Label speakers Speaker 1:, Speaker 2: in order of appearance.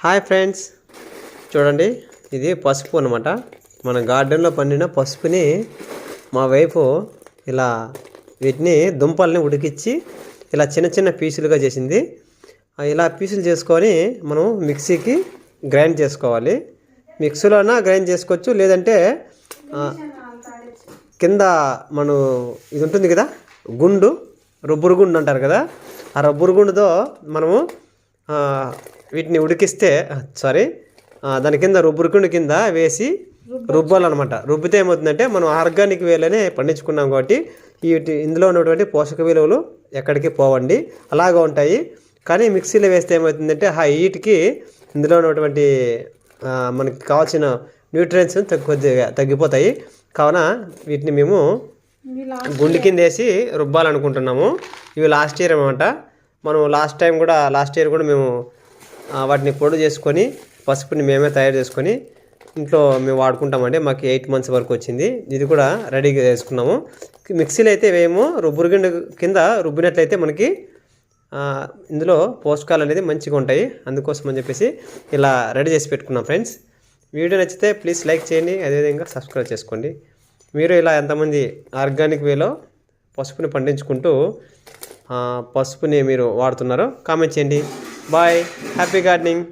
Speaker 1: Hi friends చూడండి ఇది పసుపు అనమాట మన గార్డెన్లో పండిన పసుపుని మా వైపు ఇలా వీటిని దుంపల్ని ఉడికిచ్చి ఇలా చిన్న చిన్న పీసులుగా చేసింది. ఇలా పీసులు చేసుకొని మనం మిక్సీకి గ్రైండ్ చేసుకోవాలి. మిక్సీలోనా గ్రైండ్ చేసుకోవచ్చు లేదంటే కింద మనం ఇది ఉంటుంది కదా గుండు రుబ్బురు గుండు అంటారు కదా ఆ రొబ్బురు గుండుతో మనము వీటిని ఉడికిస్తే సారీ దాని కింద రుబ్బురు గుండు కింద వేసి రుబ్బాలన్నమాట. రుబ్బితే ఏమవుతుందంటే మనం ఆర్గానిక్ వేలోనే పండించుకున్నాం కాబట్టి వీటి ఇందులో ఉన్నటువంటి పోషక విలువలు ఎక్కడికి పోవండి. అలాగా ఉంటాయి. కానీ మిక్సీలో వేస్తే ఏమవుతుందంటే ఆ హీట్కి ఇందులో ఉన్నటువంటి మనకి కావాల్సిన న్యూట్రియన్స్ కొద్దిగా తగ్గిపోతాయి. కావున వీటిని మేము గుండె కింద వేసి రుబ్బాలనుకుంటున్నాము. ఇవి లాస్ట్ ఇయర్ అనమాట మనం లాస్ట్ టైం కూడా లాస్ట్ ఇయర్ కూడా మేము వాటిని పొడి చేసుకొని పసుపుని మేమే తయారు చేసుకొని ఇంట్లో మేము వాడుకుంటామండి. మాకు ఎయిట్ మంత్స్ వరకు వచ్చింది. ఇది కూడా రెడీగా చేసుకున్నాము. మిక్సీలో అయితే వేయము రుబ్బురుగిండ కింద రుబ్బినట్లయితే మనకి ఇందులో పోషకాలు అనేది మంచిగా ఉంటాయి. అందుకోసం అని చెప్పేసి ఇలా రెడీ చేసి పెట్టుకున్నాం ఫ్రెండ్స్ వీడియో నచ్చితే ప్లీజ్ లైక్ చేయండి. అదేవిధంగా సబ్స్క్రైబ్ చేసుకోండి. మీరు ఇలా ఎంతమంది ఆర్గానిక్ వేలో పసుపుని పండించుకుంటూ పసుపుని మీరు వాడుతున్నారో కామెంట్ చేయండి. Bye happy gardening